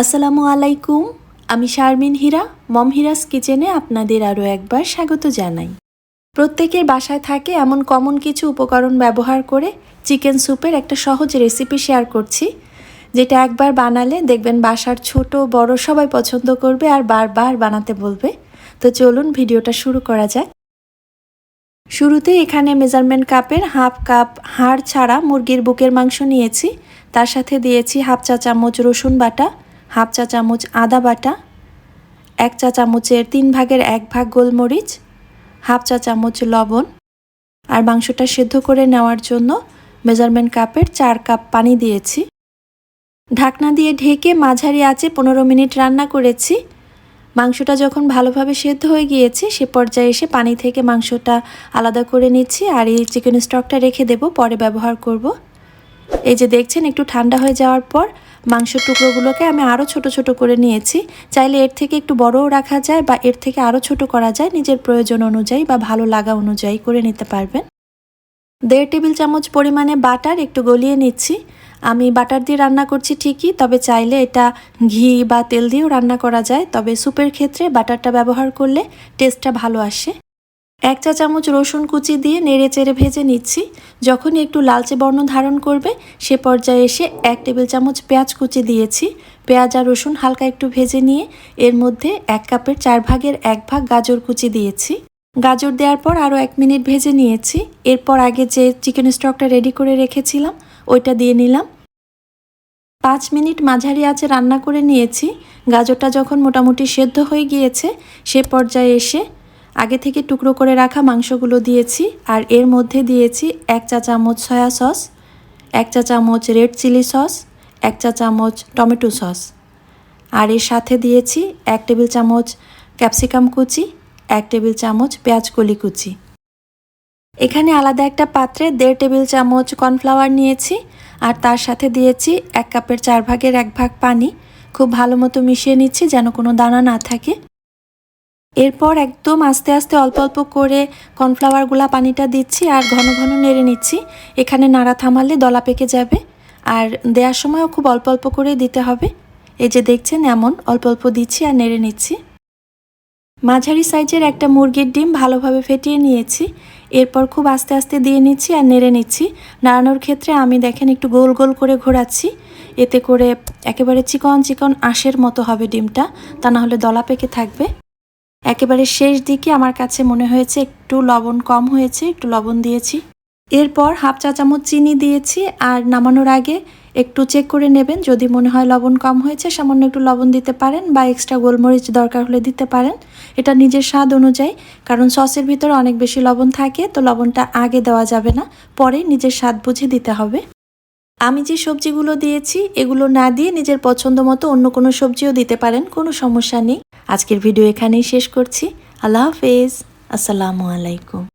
আসসালামু আলাইকুম, আমি শারমিন হীরা, মম হিরাস কিচেনে আপনাদের আরও একবার স্বাগত জানাই। প্রত্যেকের বাসায় থাকে এমন কমন কিছু উপকরণ ব্যবহার করে চিকেন স্যুপের একটা সহজ রেসিপি শেয়ার করছি, যেটা একবার বানালে দেখবেন বাসার ছোট, বড় সবাই পছন্দ করবে আর বারবার বানাতে বলবে। তো চলুন ভিডিওটা শুরু করা যাক। শুরুতে এখানে মেজারমেন্ট কাপের হাফ কাপ হাড় ছাড়া মুরগির বুকের মাংস নিয়েছি, তার সাথে দিয়েছি হাফ চা চামচ রসুন বাটা হাফ চা চামচ আদা বাটা, এক চা চামচের তিন ভাগের এক ভাগ গোলমরিচ, হাফ চা চামচ লবণ। আর মাংসটা সেদ্ধ করে নেওয়ার জন্য মেজারমেন্ট কাপের চার কাপ পানি দিয়েছি। ঢাকনা দিয়ে ঢেকে মাঝারি আঁচে পনেরো মিনিট রান্না করেছি। মাংসটা যখন ভালোভাবে সেদ্ধ হয়ে গিয়েছে, সে পর্যায়ে এসে পানি থেকে মাংসটা আলাদা করে নিচ্ছি আর এই চিকেন স্টকটা রেখে দেব, পরে ব্যবহার করব। এই যে দেখছেন, একটু ঠান্ডা হয়ে যাওয়ার পর মাংসের টুকরোগুলোকে আমি আরও ছোট ছোট করে নিয়েছি। চাইলে এর থেকে একটু বড়ও রাখা যায় বা এর থেকে আরও ছোট করা যায়। নিজের প্রয়োজন অনুযায়ী বা ভালো লাগা অনুযায়ী করে নিতে পারবেন। দেড় টেবিল চামচ পরিমাণে বাটার একটু গলিয়ে নিচ্ছি। আমি বাটার দিয়ে রান্না করছি ঠিকই, তবে চাইলে এটা ঘি বা তেল দিয়েও রান্না করা যায়। তবে স্যুপের ক্ষেত্রে বাটারটা ব্যবহার করলে টেস্টটা ভালো আসে। এক চা চামচ রসুন কুচি দিয়ে নেড়ে চেড়ে ভেজে নিচ্ছি। যখনই একটু লালচে বর্ণ ধারণ করবে, সে পর্যায়ে এসে এক টেবিল চামচ পেঁয়াজ কুচি দিয়েছি। পেঁয়াজ আর রসুন হালকা একটু ভেজে নিয়ে এর মধ্যে এক কাপের চার ভাগের এক ভাগ গাজর কুচি দিয়েছি। গাজর দেওয়ার পর আরও এক মিনিট ভেজে নিয়েছি। এরপর আগে যে চিকেন স্টকটা রেডি করে রেখেছিলাম, ওইটা দিয়ে নিলাম। পাঁচ মিনিট মাঝারি আঁচে রান্না করে নিয়েছি। গাজরটা যখন মোটামুটি সেদ্ধ হয়ে গিয়েছে, সে পর্যায়ে এসে আগে থেকে টুকরো করে রাখা মাংসগুলো দিয়েছি আর এর মধ্যে দিয়েছি এক চা চামচ সয়া সস, এক চা চামচ রেড চিলি সস, এক চা চামচ টমেটো সস। আর এর সাথে দিয়েছি এক টেবিল চামচ ক্যাপসিকাম কুচি, এক টেবিল চামচ পেঁয়াজ কলি কুচি। এখানে আলাদা একটা পাত্রে দেড় টেবিল চামচ কর্নফ্লাওয়ার নিয়েছি আর তার সাথে দিয়েছি এক কাপের চার ভাগের এক ভাগ পানি। খুব ভালো মতো মিশিয়ে নিচ্ছি যেন কোনো দানা না থাকে। এরপর একদম আস্তে আস্তে অল্প অল্প করে কর্নফ্লাওয়ারগুলা পানিটা দিচ্ছি আর ঘন ঘন নেড়ে নিচ্ছি। এখানে নাড়া থামালে দলা পেকে যাবে। আর দেওয়ার সময়ও খুব অল্প অল্প করে দিতে হবে। এই যে দেখছেন এমন, অল্প অল্প দিচ্ছি আর নেড়ে নিচ্ছি। মাঝারি সাইজের একটা মুরগির ডিম ভালোভাবে ফেটিয়ে নিয়েছি। এরপর খুব আস্তে আস্তে দিয়ে নিচ্ছি আর নেড়ে নিচ্ছি। নাড়ানোর ক্ষেত্রে আমি দেখেন একটু গোল গোল করে ঘোরাচ্ছি। এতে করে একেবারে চিকন চিকন আঁশের মতো হবে ডিমটা। তা না হলে দলা পেকে থাকবে। একেবারে শেষ দিকে আমার কাছে মনে হয়েছে একটু লবণ কম হয়েছে, একটু লবণ দিয়েছি। এরপর হাফ চা চামচ চিনি দিয়েছি আর নামানোর আগে একটু চেক করে নেবেন, যদি মনে হয় লবণ কম হয়েছে, সামান্য একটু লবণ দিতে পারেন বা এক্সট্রা গোলমরিচ দরকার হলে দিতে পারেন। এটা নিজের স্বাদ অনুযায়ী, কারণ সসের ভিতরে অনেক বেশি লবণ থাকে, তো লবণটা আগে দেওয়া যাবে না, পরে নিজের স্বাদ বুঝে দিতে হবে। আমি যে সবজিগুলো দিয়েছি, এগুলো না দিয়ে নিজের পছন্দ মতো অন্য কোনো সবজিও দিতে পারেন, কোনো সমস্যা নেই। আজকের ভিডিও এখানেই শেষ করছি। আল্লাহ হাফেজ। আসসালামু আলাইকুম।